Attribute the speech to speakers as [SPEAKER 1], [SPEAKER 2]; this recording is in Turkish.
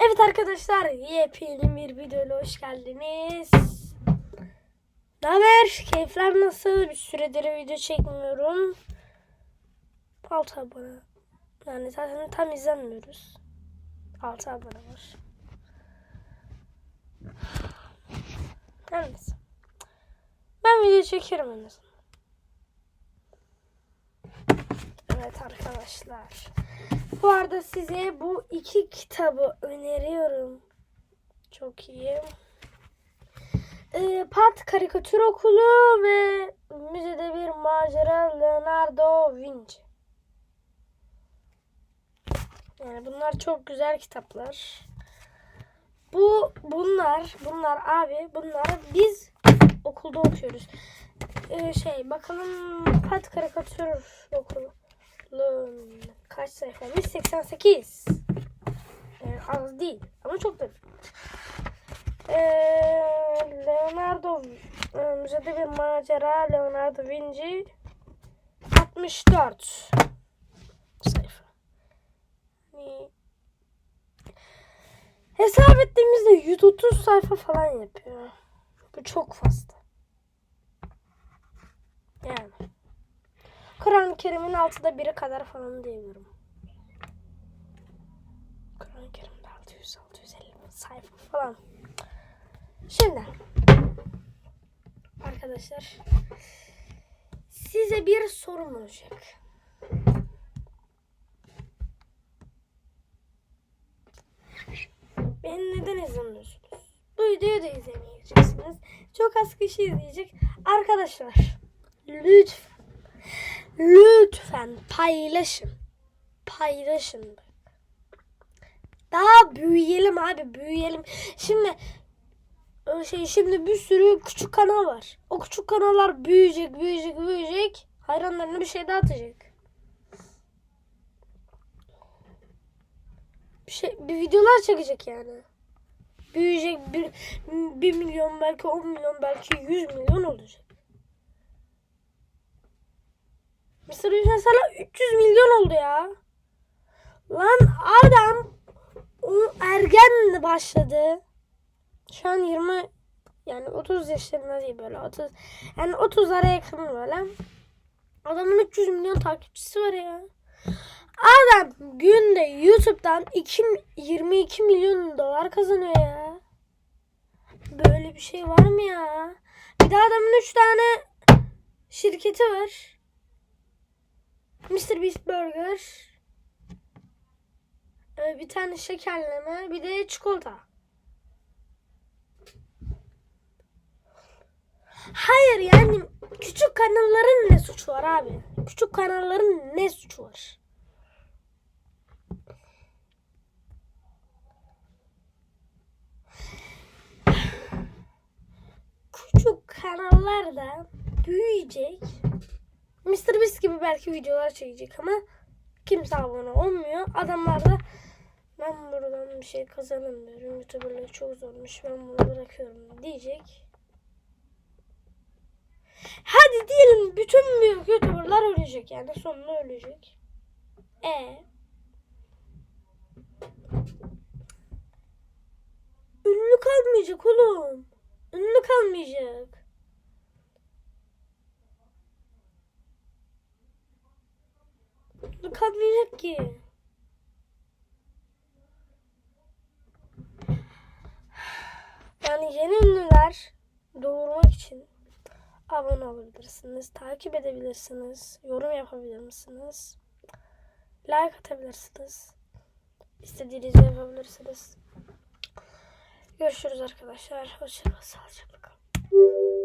[SPEAKER 1] Evet arkadaşlar yepyeni bir videoyla hoş geldiniz. Ne haber? Keyifler nasıl? Bir süredir video çekmiyorum. 6 abone. Yani zaten tam izlenmiyoruz. 6 abone var. Neyse. Ben video çekerim en azından. Evet arkadaşlar. Bu arada size bu iki kitabı öneriyorum. Çok iyi. Ee, Pat Karikatür Okulu ve Müzede Bir Macera Leonardo Vinci. Yani bunlar çok güzel kitaplar. Bu bunlar bunlar abi bunlar biz okulda okuyoruz. Ee, şey bakalım Pat Karikatür Okulu kaç sayfa? 188. Yani az değil ama çok da. Ee, Leonardo e, Müzede bir macera Leonardo Vinci 64 sayfa. Yani, hesap ettiğimizde 130 sayfa falan yapıyor. Bu çok fazla. Yani. Kur'an-ı Kerim'in altıda biri kadar falan diyebilirim. Kur'an-ı Kerim'de 600 650 sayfa falan. Şimdi arkadaşlar size bir sorum olacak. Beni neden izlemiyorsunuz? Bu videoyu da izlemeyeceksiniz. Çok az kişi izleyecek. Arkadaşlar lütfen Lütfen paylaşın. Paylaşın. Daha büyüyelim abi büyüyelim. Şimdi şey şimdi bir sürü küçük kanal var. O küçük kanallar büyüyecek, büyüyecek, büyüyecek. Hayranlarına bir şey dağıtacak. Bir şey bir videolar çekecek yani. Büyüyecek bir, bir milyon belki 10 milyon belki 100 milyon olacak. Mr. Beast mesela 300 milyon oldu ya. Lan adam o ergen başladı. Şu an 20 yani 30 yaşlarında değil böyle 30 yani 30'lara yakın böyle. Adamın 300 milyon takipçisi var ya. Adam günde YouTube'dan 2, 22 milyon dolar kazanıyor ya. Böyle bir şey var mı ya? Bir de adamın 3 tane şirketi var. Mr. Beast Burger. Ee, bir tane şekerleme. Bir de çikolata. Hayır yani küçük kanalların ne suçu var abi? Küçük kanalların ne suçu var? Küçük kanallar da büyüyecek. Mr. Beast gibi belki videolar çekecek ama kimse abone olmuyor. Adamlar da ben buradan bir şey kazanamıyorum. YouTuber'lık çok zormuş. Ben bunu bırakıyorum diyecek. Hadi diyelim bütün büyük YouTuber'lar ölecek yani sonunda ölecek. E Ünlü kalmayacak oğlum. Ünlü kalmayacak. Kalmayacak ki. Yani yeni ünlüler doğurmak için abone olabilirsiniz, takip edebilirsiniz, yorum yapabilir misiniz? Like atabilirsiniz. İstediğinizi yapabilirsiniz. Görüşürüz arkadaşlar. Hoşçakalın. Sağlıcakla kalın.